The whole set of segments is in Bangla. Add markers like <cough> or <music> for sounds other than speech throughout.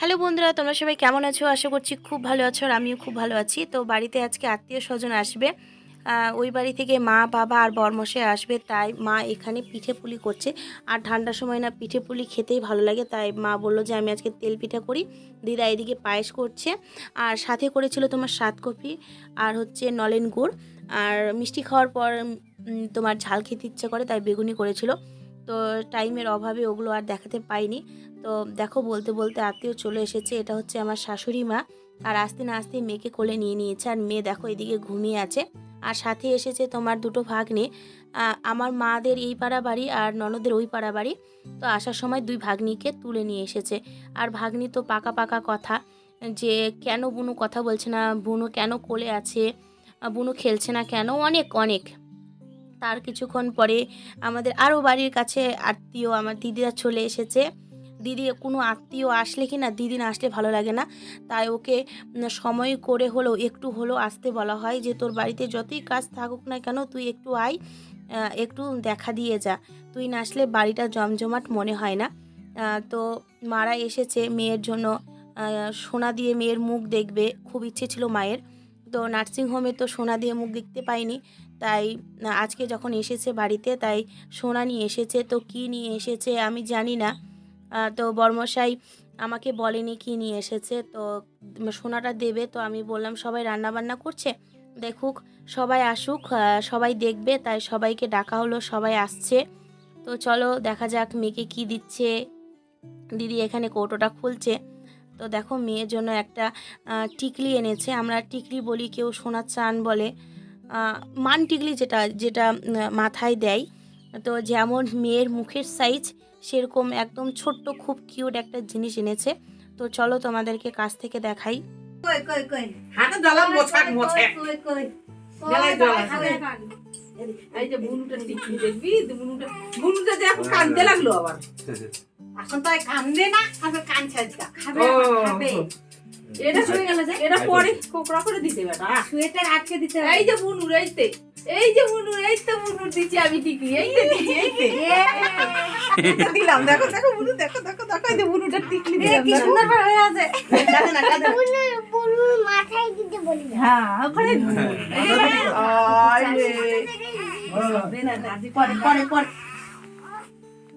হ্যালো বন্ধুরা, তোমরা সবাই কেমন আছো? আশা করছি খুব ভালো আছো আর আমিও খুব ভালো আছি। তো বাড়িতে আজকে আত্মীয় স্বজন আসবে। ওই বাড়ি থেকে মা, বাবা আর বরমশাই আসবে, তাই মা এখানে পিঠে পুলি করছে। আর ঠান্ডার সময় না পিঠে পুলি খেতেই ভালো লাগে, তাই মা বলল যে আমি আজকে তেল পিঠা করি। দিদা এদিকে পায়েস করছে। আর সাথে করেছিল তোমার সাতকপি আর হচ্ছে নলেন গুড়। আর মিষ্টি খাওয়ার পর তোমার ঝাল খেতে ইচ্ছে করে, তাই বেগুনি করেছিল। তো টাইমের অভাবে ওগুলো আর দেখাতে পাইনি। তো দেখো বলতে বলতে আত্মীয় চলে এসেছে, এটা হচ্ছে আমার শাশুড়ি মা। আর আস্তে না আস্তে মেয়েকে কোলে নিয়ে নিয়েছে। আর মেয়ে দেখো এদিকে ঘুমিয়ে আছে। আর সাথে এসেছে তোমার দুটো ভাগ্নে। আমার মাদের এই পাড়া বাড়ি আর ননদের ওই পাড়া বাড়ি। তো আসার সময় দুই ভাগ্নিকে তুলে নিয়ে এসেছে। আর ভাগ্নি তো পাকা পাকা কথা, যে কেন বুনু কথা বলছে না, বুনু কেন কোলে আছে, বুনু খেলছে না কেন, অনেক অনেক। তার কিছুক্ষণ পরে আমাদের আরও বাড়ির কাছে আত্মীয়, আমার দিদিরা চলে এসেছে। দিদি, কোনো আত্মীয় আসলে কি না? দিদি না আসলে ভালো লাগে না। তাই ওকে সময় করে হলেও, একটু হলেও আসতে বলা হয় যে, তোর বাড়িতে যতই কাজ থাকুক না কেন, তুই একটু আয় একটু দেখা দিয়ে যা। তুই না আসলে বাড়িটা জমজমাট মনে হয় না। তো মারা এসেছে মেয়ের জন্য। সোনা দিয়ে মেয়ের মুখ দেখবে, খুব ইচ্ছে ছিল মায়ের। তো নার্সিংহোমে তো সোনা দিয়ে মুখ দেখতে পাইনি। তাই আজকে যখন এসেছে বাড়িতে, তাই সোনা নিয়ে এসেছে। তো কি নিয়ে এসেছে আমি জানি না। তো বর্মশাই আমাকে বলেনি কি নিয়ে এসেছে। তো সোনাটা দেবে। তো আমি বললাম, সবাই রান্না বান্না করছে? দেখুক, সবাই আসুক সবাই দেখবে। তাই সবাইকে ডাকা হলো, সবাই আসছে। তো চলো, দেখা যাক মেয়েকে কি দিচ্ছে। দিদি এখানে কৌটোটা খুলছে। তো দেখো মেয়ের জন্য একটা টিকলি এনেছে। আমরা টিকলি বলি কেউ সোনার চান বলে। মান টিকলি যেটা যেটা মাথায় দেয়। তো যেমন মেয়ের মুখের সাইজ সেরকম একদম ছোট্ট খুব কিউট একটা জিনিস এনেছে। তো চলো তোমাদেরকে কাছ থেকে দেখাই। কই কই কই? হাতে জ্বালা মোছাক মোছে কই কই জ্বালায় জ্বালা। খাবে এই যে বুনুটা টিকলি দেখবি আবার। <laughs> এখন তো কান্দে না আবার কান ছাড়কা খাবে খাবে। এটা শুয়ে গেল যে? এটা পরে কোকড়া করে দিতে বেটা সুয়েটার আটকে দিতে এই যে বুনুর এইতে এই যে বুনুর এই তো বুনুর দিচ্ছি আমি টিকলি এই তো টিকলি এই দিলাম দেখো দেখো বুনু দেখো দেখো দেখো এই যে বুনুটা টিকলি দিলাম কি সুন্দর করে হয়ে আছে। কাঁদে না, কাঁদে না। হ্যাঁ। ওখানে আয় রে। দে না দাদি পরে পরে পরে।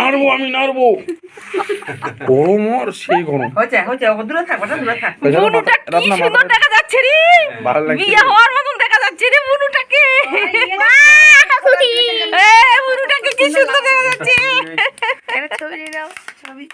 নাড়বো আমি নাড়বো। গরম। আর সেই গরম হচ্ছে হচ্ছে দূরে থাক ওটা দূরে থাক। বুনুটা কি সুন্দর দেখা যাচ্ছে রে? বিয়ে হওয়ার মতন দেখা যাচ্ছে রে বুনুটাকে। এ বুনুটাকে কি সুন্দর দেখা যাচ্ছে। ছবি নাও। ছবি